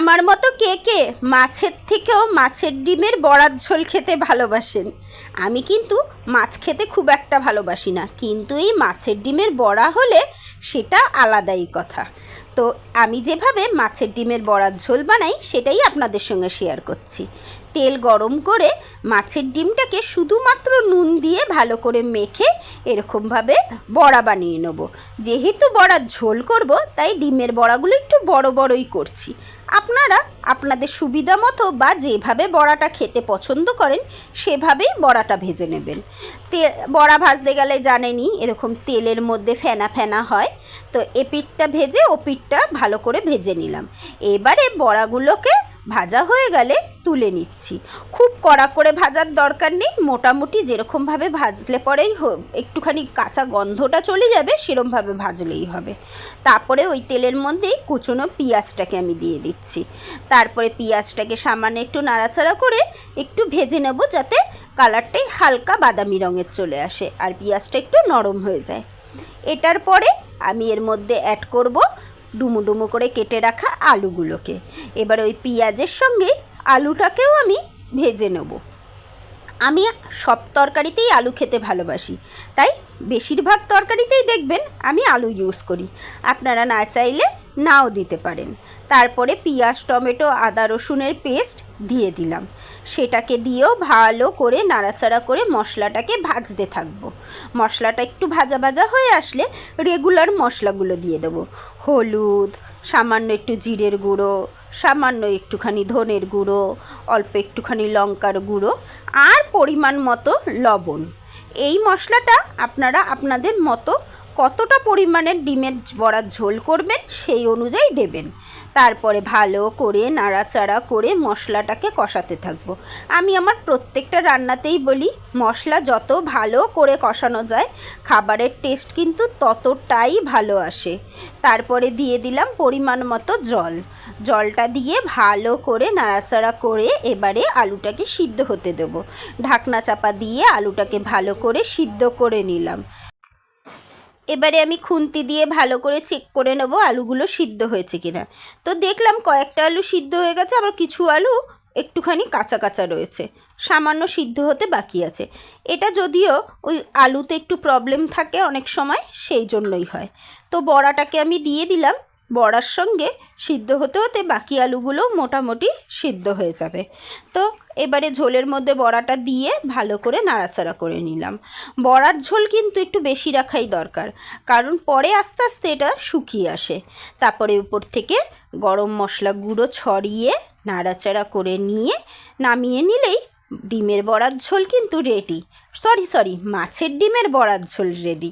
আমার মতো কে কে মাছের থেকেও মাছের ডিমের বড়ার ঝোল খেতে ভালোবাসেন? আমি কিন্তু মাছ খেতে খুব একটা ভালোবাসি না, কিন্তু এই মাছের ডিমের বড়া হলে সেটা আলাদাই কথা। তো আমি যেভাবে মাছের ডিমের বড়ার ঝোল বানাই, সেটাই আপনাদের সঙ্গে শেয়ার করছি। তেল গরম করে মাছের ডিমটাকে শুধুমাত্র নুন দিয়ে ভালো করে মেখে এরকমভাবে বড়া বানিয়ে নেব। যেহেতু বড়ার ঝোল করব, তাই ডিমের বড়াগুলো একটু বড় বড়ই করছি। আপনারা আপনাদের সুবিধা মতো বা যেভাবে বড়াটা খেতে পছন্দ করেন, সেভাবেই বড়াটা ভেজে নেবেন। তে, বড়া ভাজতে গেলে জানেনি এরকম তেলের মধ্যে ফেনা ফেনা হয়। তো এপিঠটা ভেজে ও পিঠটা ভালো করে ভেজে নিলাম। এবারে বড়াগুলোকে ভাজা হয়ে গেলে তুলে নিচ্ছি। খুব কড়া করে ভাজার দরকার নেই, মোটামুটি যেরকমভাবে ভাজলে পরেই একটুখানি কাঁচা গন্ধটা চলে যাবে, সেরমভাবে ভাজলেই হবে। তারপরে ওই তেলের মধ্যেই কুচনো পেঁয়াজটাকে আমি দিয়ে দিচ্ছি। তারপরে পেঁয়াজটাকে সামান্য একটু নাড়াচাড়া করে একটু ভেজে নেব যাতে কালারটাই হালকা বাদামি রঙের চলে আসে আর পেঁয়াজটা একটু নরম হয়ে যায়। এটার পরে আমি এর মধ্যে অ্যাড করব ডুমো ডুমো করে কেটে রাখা আলুগুলোকে। এবার ওই পেঁয়াজের সঙ্গে আলুটাকেও আমি ভেজে নেব। আমি সব তরকারিতেই আলু খেতে ভালোবাসি, তাই বেশিরভাগ তরকারিতেই দেখবেন আমি আলু ইউজ করি। আপনারা না চাইলে নাও দিতে পারেন। তারপরে পেঁয়াজ, টমেটো, আদা, রসুনের পেস্ট দিয়ে দিলাম। সেটাকে দিয়েও ভালো করে নাড়াচাড়া করে মশলাটাকে ভাজতে থাকব। মশলাটা একটু ভাজা ভাজা হয়ে আসলে রেগুলার মশলাগুলো দিয়ে দেবো। হলুদ, সামান্য একটু জিরের গুঁড়ো, সামান্য একটুখানি ধনের গুঁড়ো, অল্প একটুখানি লঙ্কার গুঁড়ো আর পরিমাণ মতো লবণ। এই মশলাটা আপনারা আপনাদের মতো কতটা পরিমাণের ডিমের বড়ার ঝোল করবেন সেই অনুযায়ী দেবেন। তারপরে ভালো করে নাড়াচাড়া করে মশলাটাকে কষাতে থাকব। আমি আমার প্রত্যেকটা রান্নাতেই বলি, মশলা যত ভালো করে কষানো যায়, খাবারের টেস্ট কিন্তু ততটাই ভালো আসে। তারপরে দিয়ে দিলাম পরিমাণ মতো জল। জলটা দিয়ে ভালো করে নাড়াচাড়া করে এবারে আলুটাকে সিদ্ধ হতে দেবো। ঢাকনা চাপা দিয়ে আলুটাকে ভালো করে সিদ্ধ করে নিলাম। এবারে আমি খুন্তি দিয়ে ভালো করে চেক করে নেব আলুগুলো সিদ্ধ হয়েছে কিনা। তো দেখলাম কয়েকটা আলু সিদ্ধ হয়ে গেছে, আবার কিছু আলু একটুখানি কাঁচা কাঁচা রয়েছে। সামান্য সিদ্ধ হতে বাকি আছে। এটা যদিও ওই আলুতে একটু প্রবলেম থাকে অনেক সময়, সেই জন্যই হয়। তো বড়াটাকে আমি দিয়ে দিলাম বড়ার সঙ্গে সিদ্ধ হতে হতে বাকি আলুগুলো মোটামুটি সিদ্ধ হয়ে যাবে। তো এবারে ঝোলের মধ্যে বড়াটা দিয়ে ভালো করে নাড়াচাড়া করে নিলাম। বড়ার ঝোল কিন্তু একটু বেশি রাখাই দরকার, কারণ পরে আস্তে আস্তে এটা শুকিয়ে আসে। তারপরে উপর থেকে গরম মশলা গুঁড়ো ছড়িয়ে নাড়াচাড়া করে নিয়ে নামিয়ে নিলেই ডিমের বড়ার ঝোল কিন্তু রেডি সরি সরি মাছের ডিমের বড়ার ঝোল রেডি